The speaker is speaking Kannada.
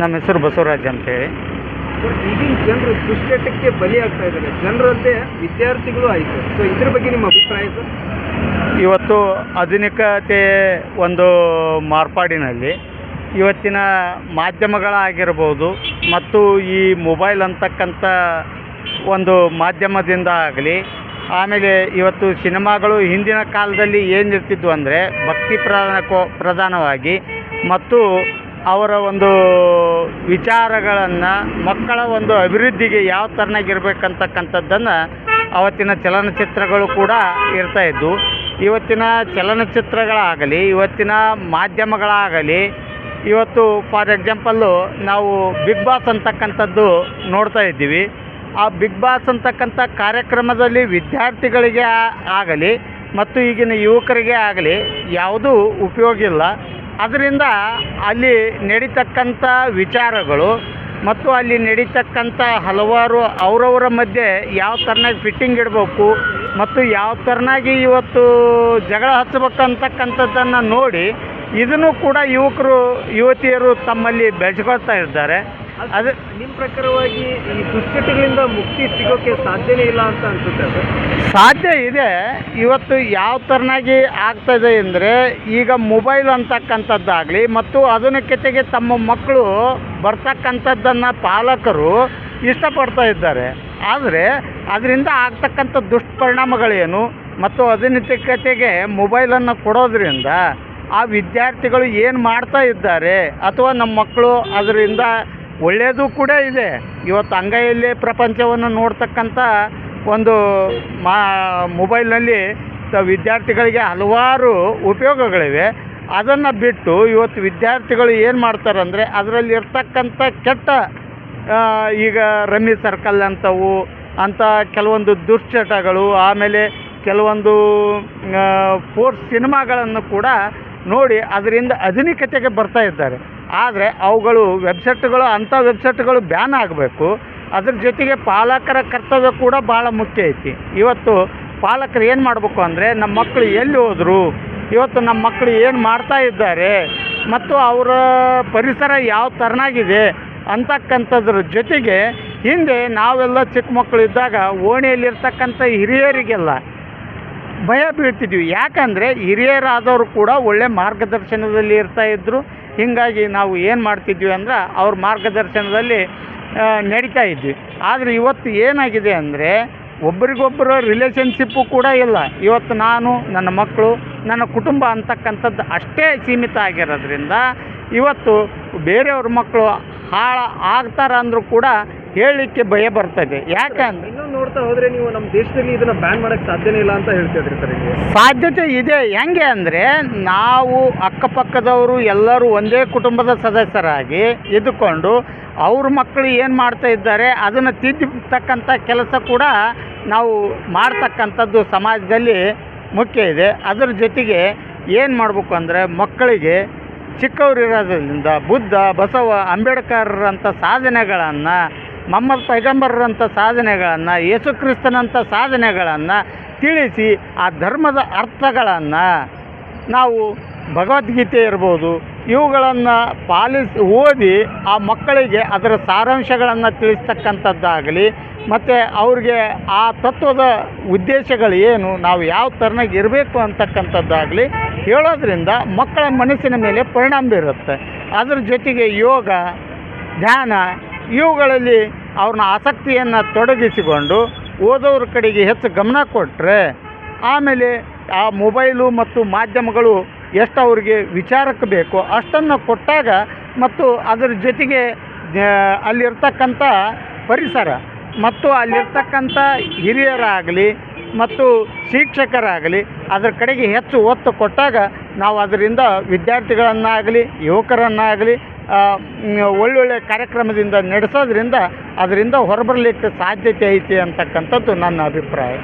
ನಮ್ಮ ಹೆಸರು ಬಸವರಾಜ್ ಅಂತೇಳಿ. ಈಗಿನ ಜನರು ದುಶ್ಚಟಕ್ಕೆ ಬಲಿ ಆಗ್ತಾ ಇದ್ದಾರೆ. ಜನರಂತೆ ವಿದ್ಯಾರ್ಥಿಗಳು ಆಯಿತು. ಸೊ ಇದ್ರ ಬಗ್ಗೆ ನಿಮ್ಮ ಅಭಿಪ್ರಾಯ ಸರ್? ಇವತ್ತು ಆಧುನಿಕತೆ ಒಂದು ಮಾರ್ಪಾಡಿನಲ್ಲಿ ಇವತ್ತಿನ ಮಾಧ್ಯಮಗಳಾಗಿರ್ಬೋದು ಮತ್ತು ಈ ಮೊಬೈಲ್ ಅಂತಕ್ಕಂಥ ಒಂದು ಮಾಧ್ಯಮದಿಂದ ಆಗಲಿ ಆಮೇಲೆ ಇವತ್ತು ಸಿನಿಮಾಗಳು ಹಿಂದಿನ ಕಾಲದಲ್ಲಿ ಏನಿರ್ತಿದ್ವು ಅಂದರೆ ಭಕ್ತಿ ಪ್ರಧಾನ ಪ್ರಧಾನವಾಗಿ ಮತ್ತು ಅವರ ಒಂದು ವಿಚಾರಗಳನ್ನು ಮಕ್ಕಳ ಒಂದು ಅಭಿವೃದ್ಧಿಗೆ ಯಾವ ಥರನಾಗಿರ್ಬೇಕಂತಕ್ಕಂಥದ್ದನ್ನು ಅವತ್ತಿನ ಚಲನಚಿತ್ರಗಳು ಕೂಡ ಇರ್ತಾ ಇದ್ವು. ಇವತ್ತಿನ ಚಲನಚಿತ್ರಗಳಾಗಲಿ, ಇವತ್ತಿನ ಮಾಧ್ಯಮಗಳಾಗಲಿ, ಇವತ್ತು ಫಾರ್ ಎಕ್ಸಾಂಪಲ್ಲು ನಾವು ಬಿಗ್ ಬಾಸ್ ಅಂತಕ್ಕಂಥದ್ದು ನೋಡ್ತಾ ಇದ್ದೀವಿ. ಆ ಬಿಗ್ ಬಾಸ್ ಅಂತಕ್ಕಂಥ ಕಾರ್ಯಕ್ರಮದಲ್ಲಿ ವಿದ್ಯಾರ್ಥಿಗಳಿಗೆ ಆಗಲಿ ಮತ್ತು ಈಗಿನ ಯುವಕರಿಗೆ ಆಗಲಿ ಯಾವುದೂ ಉಪಯೋಗ ಇಲ್ಲ. ಅದರಿಂದ ಅಲ್ಲಿ ನಡೀತಕ್ಕಂಥ ವಿಚಾರಗಳು ಮತ್ತು ಅಲ್ಲಿ ನಡೀತಕ್ಕಂಥ ಹಲವಾರು ಅವರವರ ಮಧ್ಯೆ ಯಾವ ಥರನಾಗಿ ಫಿಟ್ಟಿಂಗ್ ಇಡಬೇಕು ಮತ್ತು ಯಾವ ಥರನಾಗಿ ಇವತ್ತು ಜಗಳ ಹಚ್ಚಬೇಕು ಅಂತಕ್ಕಂಥದ್ದನ್ನು ನೋಡಿ ಇದನ್ನು ಕೂಡ ಯುವಕರು, ಯುವತಿಯರು ತಮ್ಮಲ್ಲಿ ಬೆಳೆಸ್ಕೊಳ್ತಾ ಇದ್ದಾರೆ. ಅದು ನಿಮ್ಮ ಪ್ರಕಾರವಾಗಿ ಈ ದುಶ್ಚಟಗಳಿಂದ ಮುಕ್ತಿ ಸಿಗೋಕೆ ಸಾಧ್ಯನೇ ಇಲ್ಲ ಅಂತ ಅನ್ಸುತ್ತೆ ಸಾಧ್ಯ ಇದೆ. ಇವತ್ತು ಯಾವ ಥರನಾಗಿ ಆಗ್ತದೆ ಅಂದರೆ, ಈಗ ಮೊಬೈಲ್ ಅಂತಕ್ಕಂಥದ್ದಾಗಲಿ ಮತ್ತು ಆಧುನಿಕತೆಗೆ ತಮ್ಮ ಮಕ್ಕಳು ಬರ್ತಕ್ಕಂಥದ್ದನ್ನು ಪಾಲಕರು ಇಷ್ಟಪಡ್ತಾ ಇದ್ದಾರೆ. ಆದರೆ, ಅದರಿಂದ ಆಗ್ತಕ್ಕಂಥ ದುಷ್ಪರಿಣಾಮಗಳೇನು ಮತ್ತು ಆಧುನಿಕತೆಗೆ ಮೊಬೈಲನ್ನು ಕೊಡೋದ್ರಿಂದ ಆ ವಿದ್ಯಾರ್ಥಿಗಳು ಏನು ಮಾಡ್ತಾ ಇದ್ದಾರೆ ಅಥವಾ ನಮ್ಮ ಮಕ್ಕಳು ಅದರಿಂದ ಒಳ್ಳೆಯದು ಕೂಡ ಇದೆ. ಇವತ್ತು ಅಂಗೈಯಲ್ಲಿ ಪ್ರಪಂಚವನ್ನು ನೋಡ್ತಕ್ಕಂಥ ಒಂದು ಮಾ, ಮೊಬೈಲ್ನಲ್ಲಿ ವಿದ್ಯಾರ್ಥಿಗಳಿಗೆ ಹಲವಾರು ಉಪಯೋಗಗಳಿವೆ. ಅದನ್ನು ಬಿಟ್ಟು ಇವತ್ತು ವಿದ್ಯಾರ್ಥಿಗಳು ಏನು ಮಾಡ್ತಾರಂದರೆ ಅದರಲ್ಲಿ ಇರ್ತಕ್ಕಂಥ ಕೆಟ್ಟ ಈಗ ರಮ್ಮಿ ಸರ್ಕಲ್ ಅಂಥವು ಅಂಥ ಕೆಲವೊಂದು ದುಶ್ಚಟಗಳು, ಆಮೇಲೆ ಕೆಲವೊಂದು ಫೋರ್ಸ್ ಸಿನಿಮಾಗಳನ್ನು ಕೂಡ ನೋಡಿ ಅದರಿಂದ ಆಧುನಿಕತೆಗೆ ಬರ್ತಾ ಇದ್ದಾರೆ. ಆದರೆ ಅವುಗಳು ವೆಬ್ಸೈಟ್ಗಳು ಅಂಥ ವೆಬ್ಸೈಟ್ಗಳು ಬ್ಯಾನ್ ಆಗಬೇಕು. ಅದ್ರ ಜೊತೆಗೆ ಪಾಲಕರ ಕರ್ತವ್ಯ ಕೂಡ ಭಾಳ ಮುಖ್ಯ ಐತಿ. ಇವತ್ತು ಪಾಲಕರು ಏನು ಮಾಡಬೇಕು ಅಂದರೆ ನಮ್ಮ ಮಕ್ಕಳು ಎಲ್ಲಿ ಹೋದರು, ಇವತ್ತು ನಮ್ಮ ಮಕ್ಕಳು ಏನು ಮಾಡ್ತಾ ಇದ್ದಾರೆ, ಮತ್ತು ಅವರ ಪರಿಸರ ಯಾವ ಥರನಾಗಿದೆ ಅಂತಕ್ಕಂಥದ್ರ ಜೊತೆಗೆ ಹಿಂದೆ ನಾವೆಲ್ಲ ಚಿಕ್ಕ ಮಕ್ಕಳು ಇದ್ದಾಗ ಓಣಿಯಲ್ಲಿರ್ತಕ್ಕಂಥ ಹಿರಿಯರಿಗೆಲ್ಲ ಭಯ ಬೀಳ್ತಿದ್ವಿ. ಯಾಕಂದರೆ ಹಿರಿಯರಾದವರು ಕೂಡ ಒಳ್ಳೆ ಮಾರ್ಗದರ್ಶನದಲ್ಲಿ ಇರ್ತಾ ಇದ್ದರು ಹೀಗಾಗಿ ನಾವು ಏನು ಮಾಡ್ತಿದ್ವಿ ಅಂದ್ರೆ ಅವ್ರ ಮಾರ್ಗದರ್ಶನದಲ್ಲಿ ನಡೀತಾ ಇದ್ವಿ. ಆದರೆ ಇವತ್ತು ಏನಾಗಿದೆ ಅಂದರೆ ಒಬ್ರಿಗೊಬ್ಬರ ರಿಲೇಷನ್ಶಿಪ್ಪು ಕೂಡ ಇಲ್ಲ. ಇವತ್ತು ನಾನು, ನನ್ನ ಮಕ್ಕಳು ನನ್ನ ಕುಟುಂಬ ಅಂತಕ್ಕಂಥದ್ದು ಅಷ್ಟೇ ಸೀಮಿತ ಆಗಿರೋದ್ರಿಂದ ಇವತ್ತು ಬೇರೆಯವ್ರ ಮಕ್ಕಳು ಹಾಳು ಆಗ್ತಾರೆ ಅಂದರೂ ಕೂಡ ಹೇಳಲಿಕ್ಕೆ ಭಯ ಬರ್ತದೆ. ಯಾಕಂದ್ರೆ ಇನ್ನೂ ನೋಡ್ತಾ ಹೋದ್ರೆ ನೀವು ನಮ್ಮ ದೇಶದಲ್ಲಿ ಇದನ್ನ ಬ್ಯಾನ್ ಮಾಡಕ್ ಸಾಧ್ಯನೇ ಇಲ್ಲ ಅಂತ ಹೇಳ್ತಿದ್ರಿ ಸರ್ ಇಲ್ಲಿ ಸಾಧ್ಯತೆ ಇದೆ. ಹೆಂಗೆ ಅಂದರೆ ನಾವು ಅಕ್ಕಪಕ್ಕದವರು ಎಲ್ಲರೂ ಒಂದೇ ಕುಟುಂಬದ ಸದಸ್ಯರಾಗಿ ಇದ್ದುಕೊಂಡು ಅವ್ರ ಮಕ್ಕಳು ಏನು ಮಾಡ್ತಾ ಇದ್ದಾರೆ ಅದನ್ನು ತಿದ್ದತಕ್ಕಂಥ ಕೆಲಸ ಕೂಡ ನಾವು ಮಾಡ್ತಕ್ಕಂಥದ್ದು ಸಮಾಜದಲ್ಲಿ ಮುಖ್ಯ ಇದೆ. ಅದರ ಜೊತೆಗೆ ಏನು ಮಾಡಬೇಕು ಅಂದರೆ ಮಕ್ಕಳಿಗೆ ಚಿಕ್ಕವರಿರೋದ್ರಿಂದ ಬುದ್ಧ ಬಸವ ಅಂಬೇಡ್ಕರ್ರಂಥ ಸಾಧನೆಗಳನ್ನು ಮೊಹಮ್ಮದ್ ಪೈಗಂಬರ್ರಂಥ ಸಾಧನೆಗಳನ್ನು ಯೇಸು ಕ್ರಿಸ್ತನಂಥ ಸಾಧನೆಗಳನ್ನು ತಿಳಿಸಿ ಆ ಧರ್ಮದ ಅರ್ಥಗಳನ್ನು ನಾವು ಭಗವದ್ಗೀತೆ ಇರ್ಬೋದು, ಇವುಗಳನ್ನು ಪಾಲಿಸಿ ಓದಿ ಆ ಮಕ್ಕಳಿಗೆ ಅದರ ಸಾರಾಂಶಗಳನ್ನು ತಿಳಿಸ್ತಕ್ಕಂಥದ್ದಾಗಲಿ, ಮತ್ತು ಅವ್ರಿಗೆ ಆ ತತ್ವದ ಉದ್ದೇಶಗಳು ಏನು, ನಾವು ಯಾವ ಥರನಾಗಿ ಇರಬೇಕು ಅಂತಕ್ಕಂಥದ್ದಾಗಲಿ ಹೇಳೋದ್ರಿಂದ ಮಕ್ಕಳ ಮನಸ್ಸಿನ ಮೇಲೆ ಪರಿಣಾಮ ಬೀರುತ್ತೆ. ಅದ್ರ ಜೊತೆಗೆ ಯೋಗ, ಧ್ಯಾನ ಇವುಗಳಲ್ಲಿ ಅವ್ರನ್ನ ಆಸಕ್ತಿಯನ್ನು ತೊಡಗಿಸಿಕೊಂಡು ಓದೋರ ಕಡೆಗೆ ಹೆಚ್ಚು ಗಮನ ಕೊಟ್ಟರೆ ಆಮೇಲೆ ಆ ಮೊಬೈಲು ಮತ್ತು ಮಾಧ್ಯಮಗಳು ಎಷ್ಟು ಅವ್ರಿಗೆ ವಿಚಾರಕ್ಕೆ ಬೇಕೋ ಅಷ್ಟನ್ನು ಕೊಟ್ಟಾಗ ಮತ್ತು ಅದರ ಜೊತೆಗೆ ಅಲ್ಲಿರ್ತಕ್ಕಂಥ ಪರಿಸರ ಮತ್ತು ಅಲ್ಲಿರ್ತಕ್ಕಂಥ ಹಿರಿಯರಾಗಲಿ ಮತ್ತು ಶಿಕ್ಷಕರಾಗಲಿ ಅದರ ಕಡೆಗೆ ಹೆಚ್ಚು ಒತ್ತು ಕೊಟ್ಟಾಗ ನಾವು ಅದರಿಂದ ವಿದ್ಯಾರ್ಥಿಗಳನ್ನಾಗಲಿ ಯುವಕರನ್ನಾಗಲಿ ಒಳ್ಳೊಳ್ಳೆ ಕಾರ್ಯಕ್ರಮದಿಂದ ನಡೆಸೋದ್ರಿಂದ ಅದರಿಂದ ಹೊರಬರಲಿಕ್ಕೆ ಸಾಧ್ಯತೆ ಐತಿ ಅಂತಕ್ಕಂಥದ್ದು ನನ್ನ ಅಭಿಪ್ರಾಯ.